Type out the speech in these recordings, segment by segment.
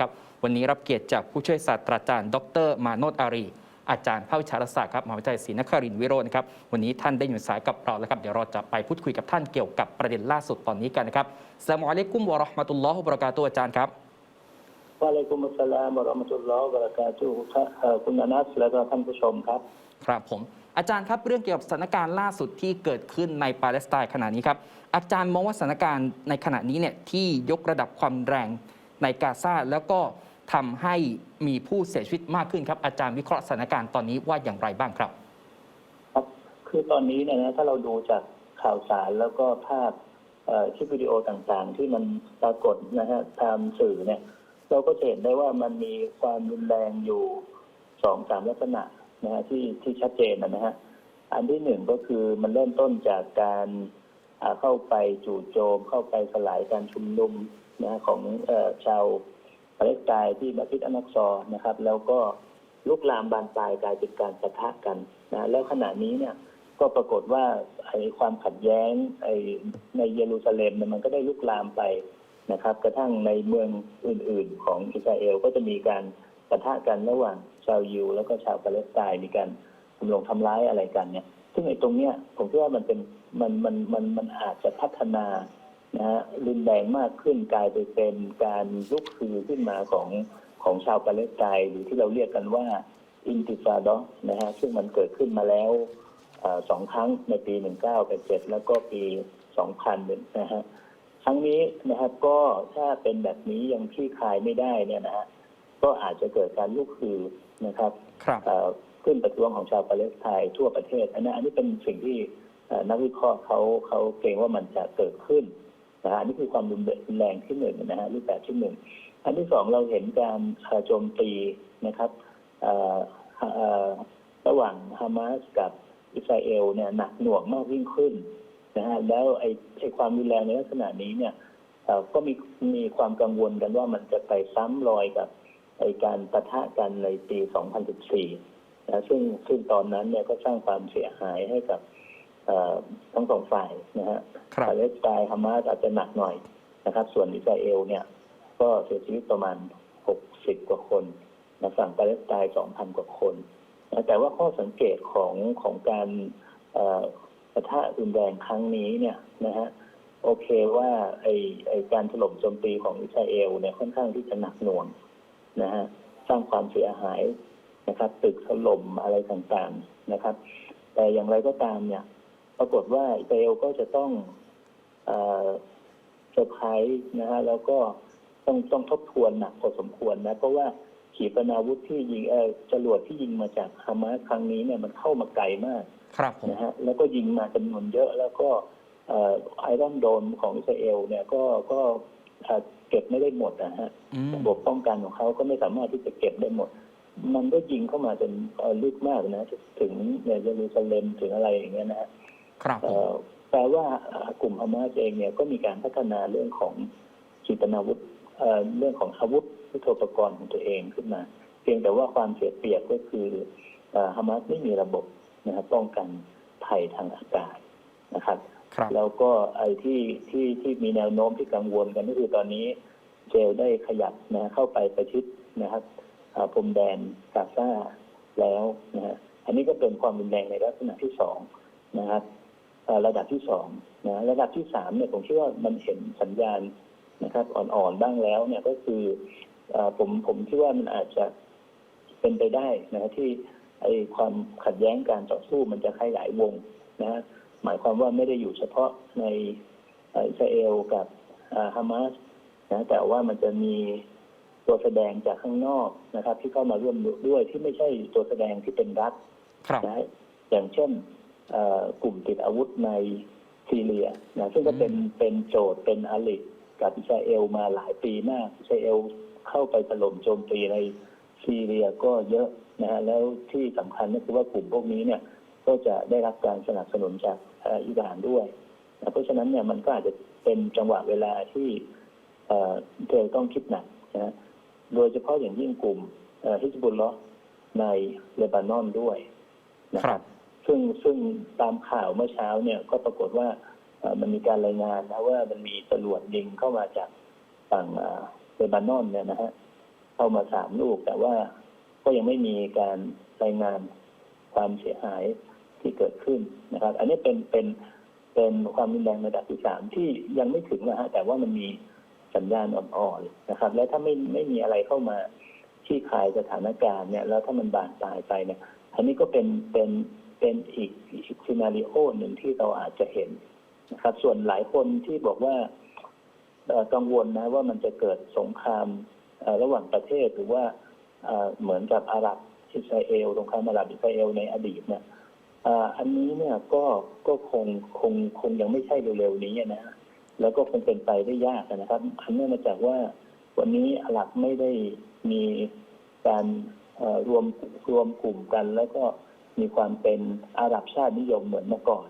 ครับวันนี้รับเกียรติจากผู้ช่วยศาสตราจารย์ ดร มาโนตอารี อาจารย์ภาควิชารัฐศาสตร์ครับมหาวิทยาลัยศรีนครินทร์วิโรจน์นะครับวันนี้ท่านได้อยู่สายกับเราแล้วครับเดี๋ยวเราจะไปพูดคุยกับท่านเกี่ยวกับประเด็นล่าสุดตอนนี้กันนะครับสลามอะลัยกุมวะเราะห์มะตุลลอฮ์วะบะเราะกาตุฮ์อาจารย์ครับ วะอะลัยกุมุสสลามวะเราะห์มะตุลลอฮ์วะบะเราะกาตุฮ์ครับเอ่อคุณอนัสและก็ท่านผู้ชมครับ ครับผมอาจารย์ครับเรื่องเกี่ยวกับสถานการณ์ล่าสุดที่เกิดขึ้นในปาเลสไตน์ขณะนี้ครับอาจารย์มองว่าสถานการณ์ในขณะนี้เนี่ยที่ยกระดับความแรง ในกาซาแล้วก็ทำให้มีผู้เสียชีวิตมากขึ้นครับ อาจารย์วิเคราะห์สถานการณ์ตอนนี้ว่าอย่างไรบ้างครับ ครับคือตอนนี้เนี่ยนะถ้าเราดูจากข่าวสารแล้วก็ภาพเอ่อคลิปวิดีโอต่างๆ ที่มันปรากฏนะฮะตามสื่อเนี่ย เราก็เห็นได้ว่ามันมีความรุนแรงอยู่สองสามลักษณะนะฮะที่ที่ชัดเจนนะฮะอันที่หนึ่งก็คือมันเริ่มต้นจากการ เข้าไปจู่โจม เข้าไปสลายการชุมนุมนะของอชาวปาเลสไตน์ที่มัสยิดอันนักซอนะครับ แล้วก็ลุกลามบานปลายกลายเป็นการปะทะกันนะแล้วขณะนี้เนี่ยก็ปรากฏว่าไอ้ความขัดแย้งไอ้ในเยรูซาเล็มเนี่ยมันก็ได้ลุกลามไปนะครับ กระทั่งในเมืองอื่น ๆ ของอิสราเอลก็จะมีการปะทะกันระหว่างชาวยิว แล้วก็ชาวปาเลสไตน์มีการทำลงทำร้ายอะไรกันเนี่ย ซึ่งไอ้ตรงเนี้ยผมคิดว่ามันเป็น มันมันมันมันอาจจะพัฒนานะฮะรุนแรงมากขึ้นกลายไปเป็นการลุกคือขึ้นมาของของชาวปาเลสไตน์หรือที่เราเรียกกันว่าอินติฟาดะนะฮะซึ่งมันเกิดขึ้นมาแล้วเอ่อสองครั้งในปี 1987 แล้วก็ปี 2000นะฮะครั้งนี้นะครับก็ถ้าเป็นแบบนี้ยังคลี่คลายไม่ได้เนี่ยนะฮะก็อาจจะเกิดการลุกคือนะครับครับเอ่อขึ้นประท้วงของชาวปาเลสไตน์ทั่วประเทศอันนั้นอันนี้เป็นสิ่งที่เอ่อ นักวิเคราะห์เขาเขาเกรงว่ามันจะเกิดขึ้นนะฮะนนี้คือความรุนแรงที่หนึ่งนะฮะรูปแบบที่หนึ่งอันที่สองเราเห็นการโจมตีนะครับระหว่างฮามาสกับอิสราเอลเนี่ยหนักหน่วงมากยิ่งขึ้นนะฮะแล้วไอ้ไอ้ความรุนแรงในลักษณะนี้เนี่ยก็มีมีความกังวลกันว่ามันจะไปซ้ำรอยกับไอ้การปะทะกันในปี 2014นะซึ่งซึ่งตอนนั้นเนี่ยก็สร้างความเสียหายให้กับ ทั้งสองฝ่ายนะฮะครับปาเลสไตน์ฮามาสอาจจะหนักหน่อยนะครับ ส่วนอิสราเอลเนี่ย ก็เสียชีวิตประมาณ 60 กว่าคนนะฝั่งปาเลสไตน์2,000 กว่าคนนะแต่ว่าข้อสังเกตของของการเอ่อปะทะรุนแรงครั้งนี้เนี่ยนะฮะโอเคว่าไอไอการถล่มโจมตีของอิสราเอลเนี่ยค่อนข้างที่จะหนักหน่วงนะฮะสร้างความเสียหายนะครับ ตึกถล่มอะไรต่างๆนะครับ แต่อย่างไรก็ตามเนี่ย ปรากฏว่าอิสราเอลก็จะต้องเอ่อเซอร์ไพรส์นะฮะแล้วก็ต้องต้องทบทวนหนักพอสมควรนะ เพราะว่าขีปนาวุธที่ยิงเออจรวดที่ยิงมาจากฮามาสครั้งนี้เนี่ยมันเข้ามาไกลมากครับผมนะฮะแล้วก็ยิงมาจำนวนเยอะแล้วก็ไอรอนโดมของอิสราเอลเนี่ยก็ก็เอ่อเก็บไม่ได้หมดนะฮะอืมระบบป้องกันของเขาก็ไม่สามารถที่จะเก็บได้หมด มันก็ยิงเข้ามาจนเอ่อลึกมากนะ ถึงเนี่ยเยรูซาเล็มถึงอะไรอย่างเงี้ยนะฮะ ครับผเอ่มอแปลว่าเอ่อกลุ่มฮามาสเองเนี่ยก็มีการพัฒนาเรื่องของขีปนาวุธเอ่อเรื่องของอาวุธยุทโธปกรณ์ของตัวเองขึ้นมา เพียงแต่ว่าความเสียเปรียบก็คือเอ่อฮามาสไม่มีระบบนะครับป้องกันภัยทางอากาศนะครับครับแล้วก็ไอ้ที่ที่ที่มีแนวโน้มที่กังวลกันก็คือตอนนี้เจลได้ขยับนะเข้าไปประชิดนะครับอ่าพรมแดนกาซาแล้วนะฮะอันนี้ก็เป็นความรุนแรงในลักษณะที่สองนะครับอ่า ระดับที่สองนะระดับที่สามเนี่ยผมคิดว่ามันเห็นสัญญาณนะครับ อ่อนๆบ้างแล้วเนี่ยก็คืออาผมผมคิดว่ามันอาจจะเป็นไปได้นะฮะที่ไอ้ความขัดแย้งการต่อสู้มันจะขยายวงนะฮะหมายความว่าไม่ได้อยู่เฉพาะในเอ่ออิสราเอลกับอ่าฮามาสนะแต่ว่ามันจะมีตัวแสดงจากข้างนอกนะครับ ที่เข้ามาร่วมด้วยที่ไม่ใช่ตัวแสดงที่เป็นรัฐครับนะอย่างเช่นเอ่อ กลุ่มติดอาวุธในซีเรียนะซึ่งก็เป็นเป็นโจทย์เป็นอลิกับอิสราเอลมาหลายปีมากอิสราเอลเข้าไปถล่มโจมตีในซีเรียก็เยอะนะฮะแล้วที่สำคัญก็คือว่ากลุ่มพวกนี้เนี่ยก็จะได้รับการสนับสนุนจากเอ่ออิหร่านด้วยนะเพราะฉะนั้นเนี่ยมันก็อาจจะเป็นจังหวะเวลาที่เอ่อเธอต้องคิดหนักนะโดยเฉพาะอย่างยิ่งกลุ่มฮิสบุลลอในเลบานอนด้วยนะคครัรับบ ซึ่งซึ่งตามข่าวเมื่อเช้าเนี่ยก็ปรากฏว่ามันมีการรายงานนะว่ามันมีจรวดยิงเข้ามาจากฝั่งเอ่อเลบานอนเนี่ยนะฮะเข้ามาสามลูก แต่ว่าก็ยังไม่มีการรายงานความเสียหายที่เกิดขึ้นนะครับ อันนี้เป็นเป็นเป็นความรุนแรงระดับที่สามที่ยังไม่ถึงนะฮะแต่ว่ามันมีสัญญาณอ่อนๆนะครับ และถ้าไม่ไม่มีอะไรเข้ามาที่คลายสถานการณ์เนี่ย แล้วถ้ามันบานปลายไปเนี่ยอันนี้ก็เป็นเป็น เป็นอีกอีกซีนารีโอหนึ่งที่เราอาจจะเห็นนะครับ ส่วนหลายคนที่บอกว่ากังวลนะว่ามันจะเกิดสงครามระหว่างประเทศหรือว่าเหมือนกับอาหรับอิสราเอลสงครามอาหรับอิสราเอลในอดีตเนี่ยอันนี้เนี่ยก็ก็คงคงคงยังไม่ใช่เร็วๆนี้นะแล้วก็คงเป็นไปได้ยากนะครับอันเนื่องมาจากว่าวันนี้อาหรับไม่ได้มีการรวมรวมกลุ่มกัน แล้วก็ มีความเป็นอาหรับชาตินิยมเหมือนเมื่อก่อน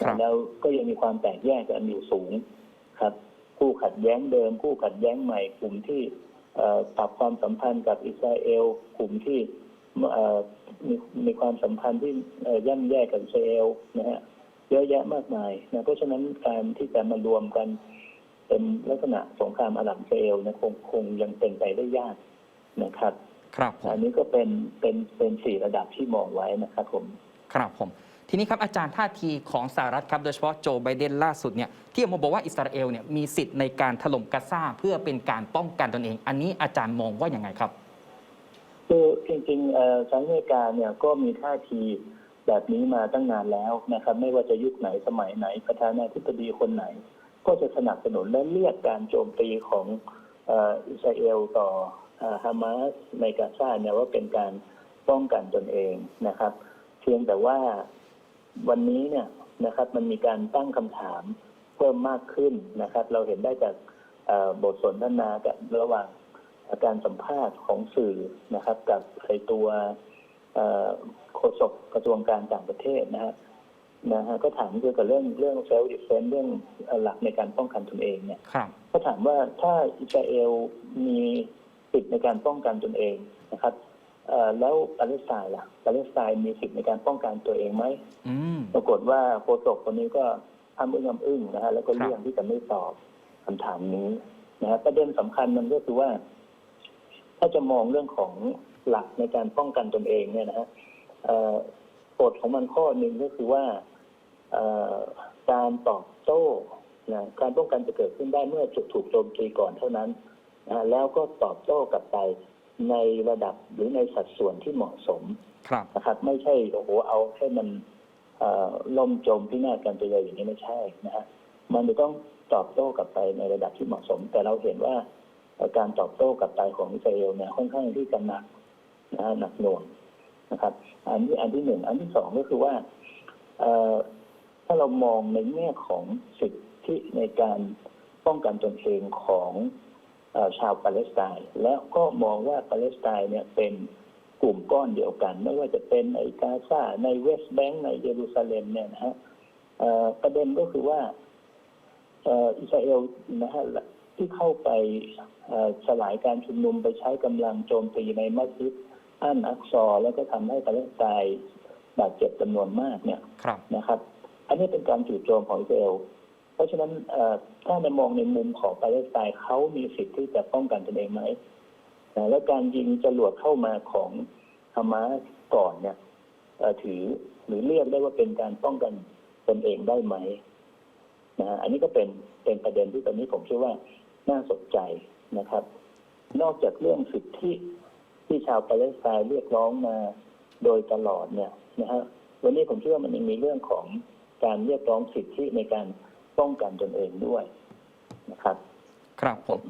ครับแล้วก็ยังมีความแตกแยกกันอยู่สูงครับ คู่ขัดแย้งเดิม คู่ขัดแย้งใหม่กลุ่มที่เอ่อปรับความสัมพันธ์กับอิสราเอล กลุ่มที่เอ่อมีมีความสัมพันธ์ที่เอ่อย่ำแย่กับอิสราเอลนะฮะเยอะแยะมากมายนะเพราะฉะนั้นการที่จะมารวมกันเป็นลักษณะสงครามอาหรับอิสราเอลนะคงคงยังเป็นไปได้ยากนะครับ ครับผมอันนี้ก็เป็นเป็นเป็นสี่ระดับที่มองไว้นะครับผมครับผม ทีนี้ครับอาจารย์ท่าทีของสหรัฐครับโดยเฉพาะโจไบเดนล่าสุดเนี่ยที่ออกมาบอกว่าอิสราเอลเนี่ยมีสิทธิ์ในการถล่มกาซาเพื่อเป็นการป้องกันตนเอง อันนี้อาจารย์มองว่าอย่างไงครับคือจริงๆเอ่อสหรัฐอเมริกาเนี่ยก็มีท่าทีแบบนี้มาตั้งนานแล้วนะครับ ไม่ว่าจะยุคไหนสมัยไหนประธานาธิบดีคนไหน ก็จะสนับสนุนและเรียกการโจมตีของเอ่ออิสราเอลต่อเอ่อ ฮามาสในกาซาเนี่ยว่าเป็นการป้องกันตนเองนะครับ เพียงแต่ว่าวันนี้เนี่ยนะครับมันมีการตั้งคำถามเพิ่มมากขึ้นนะครับ เราเห็นได้จากเอ่อบทสนทนากับระหว่างการสัมภาษณ์ของสื่อนะครับ กับไอตัวเอ่อโฆษกกระทรวงการต่างประเทศนะฮะนะฮะก็ถามเกี่ยวกับเรื่องเรื่องเซลล์ดิเฟนเรื่องเอ่อหลักในการป้องกันตนเองเนี่ยครับก็ถามว่าถ้าอิสราเอลมี สิทธิ์ในการป้องกันตนเองนะครับเอ่อแล้วปาเลสไตน์ล่ะปาเลสไตน์มีสิทธิ์ในการป้องกันตัวเองไหมอืมปรากฏว่าโฆษกคนนี้ก็ทำอึ้งทำอึ้งนะฮะแล้วก็ครับเลี่ยงที่จะไม่ตอบคำถามนี้นะฮะประเด็นสำคัญมันก็คือว่า ถ้าจะมองเรื่องของหลักในการป้องกันตนเองเนี่ยนะฮะเอ่อกฎของมันข้อหนึ่งก็คือว่าเอ่อการตอบโต้นะการป้องกันจะเกิดขึ้นได้เมื่อจุดถูกโจมตีก่อนเท่านั้น นะฮะแล้วก็ตอบโต้กลับไปในระดับหรือในสัดส่วนที่เหมาะสมครับนะครับ ไม่ใช่โอ้โหเอาให้มันเอ่อล่มจมพินาศกันไปเลยอย่างนี้ไม่ใช่นะฮะมันจะต้องตอบโต้กลับไปในระดับที่เหมาะสม แต่เราเห็นว่าเอ่อการตอบโต้กลับไปของอิสราเอลเนี่ยค่อนข้างที่จะหนักนะฮะหนักหน่วงนะครับ อันนี้อันที่หนึ่งอันที่สองก็คือว่าเอ่อถ้าเรามองในแง่ของสิทธิในการป้องกันตนเองของเอ่อ ชาวปาเลสไตน์แล้วก็มองว่าปาเลสไตน์เนี่ยเป็นกลุ่มก้อนเดียวกัน ไม่ว่าจะเป็นในกาซาในเวสต์แบงก์ในเยรูซาเล็มเนี่ยนะฮะเอ่อประเด็นก็คือว่าเอ่ออิสราเอลนะฮะที่เข้าไปเอ่อสลายการชุมนุมไปใช้กำลังโจมตีในมัสยิดอันอักซอร์แล้วก็ทำให้ปาเลสไตน์บาดเจ็บจำนวนมากเนี่ยครับนะครับ อันนี้เป็นการจู่โจมของอิสราเอล เพราะฉะนั้นถ้าในมองในมุมของปาเลสไตน์เขามีสิทธิ์ที่จะป้องกันตนเองไหมและการยิงจรวดเข้ามาของฮามาสก่อนเนี่ยถือหรือเรียกได้ว่าเป็นการป้องกันตนเองได้ไหมนะฮะอันนี้ก็เป็นเป็นประเด็นที่ตอนนี้ผมเชื่อว่าน่าสนใจนะครับ นอกจากเรื่องสิทธิที่ชาวปาเลสไตน์เรียกร้องมาโดยตลอดเนี่ยนะฮะวันนี้ผมเชื่อว่ามันยังมีเรื่องของการเรียกร้องสิทธิในการ ป้องกันตนเองด้วยนะครับ ครับผม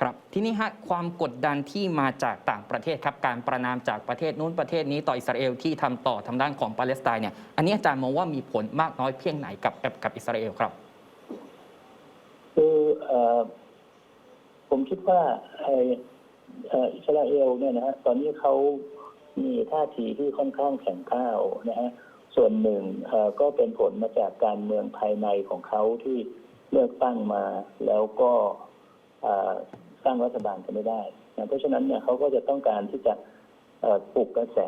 ครับทีนี้ฮะความกดดันที่มาจากต่างประเทศครับการประนามจากประเทศนู้นประเทศนี้ต่ออิสราเอลที่ทำต่อทางด้านของปาเลสไตน์เนี่ยอันนี้อาจารย์มองว่ามีผลมากน้อยเพียงไหนกับกับกับอิสราเอลครับคือเอ่อผมคิดว่าไอ้เอ่ออิสราเอลเนี่ยนะฮะตอนนี้เขามีท่าทีที่ค่อนข้างแข็งข้าวนะฮะ ส่วนหนึ่งเอ่อก็เป็นผลมาจากการเมืองภายในของเขาที่เลือกตั้งมาแล้วก็เอ่อสร้างรัฐบาลกันไม่ได้นะเพราะฉะนั้นเนี่ยเขาก็จะต้องการที่จะเอ่อปลุกกระแส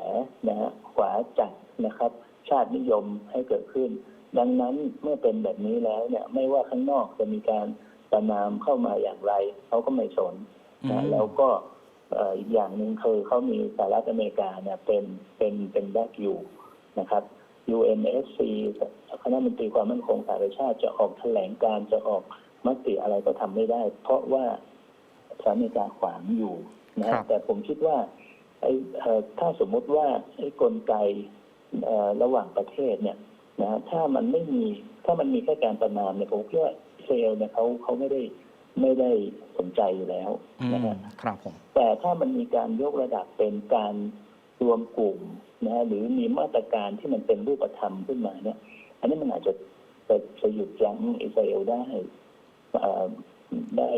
นะฮะขวาจัดนะครับ ชาตินิยมให้เกิดขึ้น ดังนั้นเมื่อเป็นแบบนี้แล้วเนี่ยไม่ว่าข้างนอกจะมีการประนามเข้ามาอย่างไรเขาก็ไม่สนอืนะมแล้วก็เอ่ออีกอย่างหนึ่งคือเขามีสหรัฐอเมริกาเนี่ยเป็นเป็นเป็นแบกอยู่นะครับ UNSC คณะมนตรีความมั่นคงสหประชาติจะออกแถลงการจะออกมติอะไรก็ทำไม่ได้ เพราะว่าสหรัฐอเมริกาขวางอยู่นะครัฮะบแต่ผมคิดว่าไอ้เอ่อถ้าสมมุติว่าไอ้กลไกเอ่อระหว่างประเทศเนี่ยนะฮะถ้ามันไม่มีถ้ามันมีแค่การประนามเนี่ยผมคิดว่าอิสราเอลเนี่ยเขาเขาไม่ได้ไม่ได้สนใจอยู่แล้วอืมนะฮะครับผมแต่ถ้ามันมีการยกระดับเป็นการ รวมกลุ่มนะฮะหรือมีมาตรการที่มันเป็นรูปธรรมขึ้นมาเนี่ย อันนี้มันอาจจะจะจะหยุดยั้งอิสราเอลได้เอ่อได้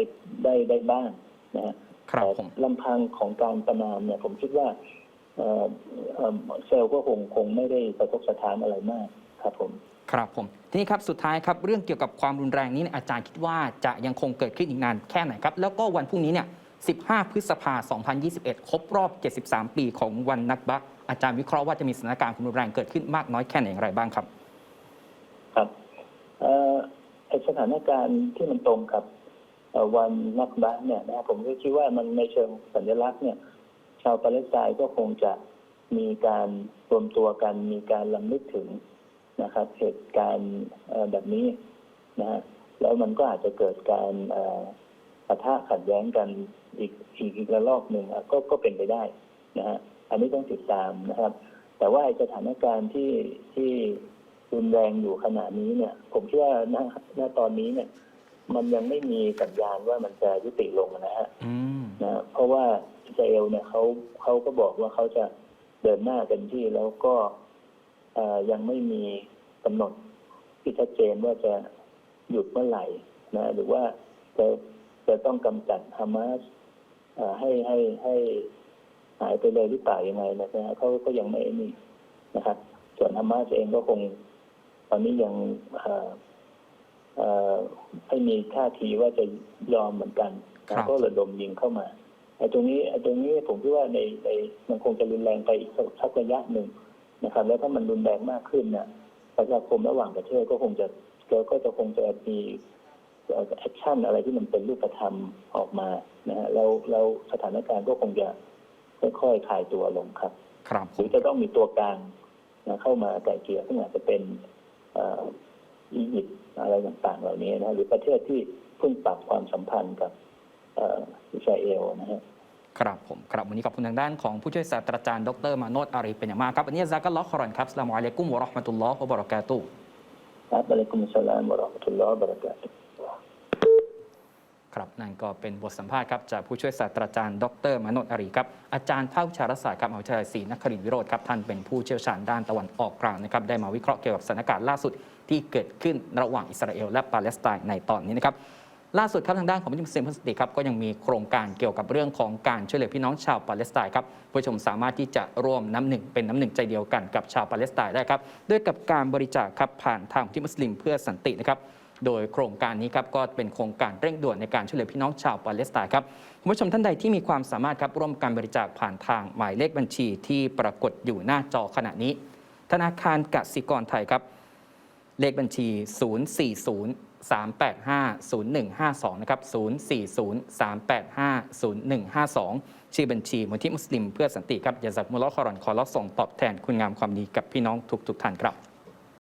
ได้ได้บ้างนะฮะครับแต่ผมลำพังของการประนามเนี่ย ผมคิดว่าเอ่อเอ่อเซลล์ก็คงคงไม่ได้สะทกสะท้านอะไรมากครับผมครับผมทีนี้ครับสุดท้ายครับเรื่องเกี่ยวกับความรุนแรงนี้เนี่ยอาจารย์คิดว่าจะยังคงเกิดขึ้นอีกนานแค่ไหนครับ แล้วก็วันพรุ่งนี้เนี่ย 15 พฤษภา 2021 ครบรอบ 73 ปีของวันนักบักอาจารย์วิเคราะห์ว่าจะมีสถานการณ์ความรุนแรงเกิดขึ้นมากน้อยแค่ไหนอย่างไรบ้างครับ ครับเอ่อไอ้สถานการณ์ที่มันตรงกับวันนักบ้าเนี่ยนะผมก็คิดว่ามันในเชิงสัญลักษณ์เนี่ย ชาวปาเลสไตน์ก็คงจะมีการรวมตัวกันมีการลำลึกถึงนะครับ เหตุการณ์แบบนี้นะฮะแล้วมันก็อาจจะเกิดการ ปะทะขัดแย้งกันอีกอีกอีกระลอกหนึ่งอะก็ก็เป็นไปได้นะฮะอันนี้ต้องติดตามนะครับ แต่ว่าไอ้สถานการณ์ที่ที่รุนแรงอยู่ขณะนี้เนี่ย ผมคิดว่าณณตอนนี้เนี่ย มันยังไม่มีสัญญาณว่ามันจะยุติลงนะฮะอืมนะเพราะว่าอิสราเอลเนี่ยเขาเขาก็บอกว่าเขาจะเดินหน้าเต็มที่แล้วก็เอ่อยังไม่มีกำหนดที่ชัดเจนว่าจะหยุดเมื่อไหร่นะ หรือว่าจะ จะต้องกำจัดฮามาสเอ่อให้ให้ให้หายไปเลยหรือเปล่ายังไงนะฮะเขาก็ยังไม่นี่นะครับ ส่วนฮามาสเองก็คง ตอนนี้ยังเอ่อเอ่อไม่มีท่าทีว่าจะยอมเหมือนกันครันะบก็ระดมยิงเข้ามาไอ้ตรงนี้ไอ้ตรงนี้ผมคิดว่าในในมันคงจะรุนแรงไปอีกสักสักระยะหนึ่งนะครับ แล้วถ้ามันรุนแรงมากขึ้นเนี่ยประชาคมระหว่างประเทศก็คงจะก็ก็จะคงจะมี แอคชั่นอะไรที่มันเป็นรูปธรรมออกมานะฮะแล้วแล้วสถานการณ์ก็คงจะค่อยๆคลายตัวลงครับครับหผรืมอจะต้องมีตัวกลางนะเข้ามาไกลเกลี่ยซึ่งอาจจะเป็นเอ่ออียิปต์อะไรต่างๆ เหล่านี้นะหรือประเทศที่เพิ่งปรับความสัมพันธ์กับเอ่ออิสราเอลนะฮะครับผมครับวันนี้ขอบคุณทางด้านของผู้ช่วยศาสตราจารย์ดรมาโนตอารีเป็นอย่างมากครับวันนี้ซากัลลอฮ์ขอรอนครับสลามอะลัยกุมวะเราะห์มะตุลลอฮ์วะบะเราะกาตุฮ์ครับอะลัยกุมุสสลามวะเราะห์มะตุลลอฮ์วะบะเราะกาตุฮ์ ครับนั่นก็เป็นบทสัมภาษณ์ครับจากผู้ช่วยศาสตราจารย์ดรมนนท์อรีครับอาจารย์ภาควิชารัฐศาสตร์ครับมหาวิทยาลัยศรีนครินทร์วิโรธครับท่านเป็นผู้เชี่ยวชาญด้านตะวันออกกลางนะครับได้มาวิเคราะห์เกี่ยวกับสถานการณ์ล่าสุดที่เกิดขึ้นระหว่างอิสราเอลและปาเลสไตน์ในตอนนี้นะครับล่าสุดครับทางด้านของผู้ชมเซมพัสติครับก็ยังมีโครงการเกี่ยวกับเรื่องของการช่วยเหลือพี่น้องชาวปาเลสไตน์ครับผู้ชมสามารถที่จะร่วมน้ำหนึ่งเป็นน้ำหนึ่งใจเดียวกันกับชาวปาเลสไตน์ได้ครับด้วยกับการบริจาคครับผ่านทางที่มุสลิมเพื่อสันตินะครับ โดยโครงการนี้ครับก็เป็นโครงการเร่งด่วนในการช่วยเหลือพี่น้องชาวปาเลสไตน์ครับคุณผู้ชมท่านใดที่มีความสามารถครับร่วมการบริจาคผ่านทางหมายเลขบัญชีที่ปรากฏอยู่หน้าจอขณะนี้ ธนาคารกสิกรไทยครับเลขบัญชี 040 385 0152 นะครับ 040 385 0152 ชื่อบัญชีมูลที่มุสลิมเพื่อสันติครับยาซักมุลลอฮ์คอรอนขอรับส่งตอบแทนคุณงามความดีกับพี่น้องทุกๆท่านครับ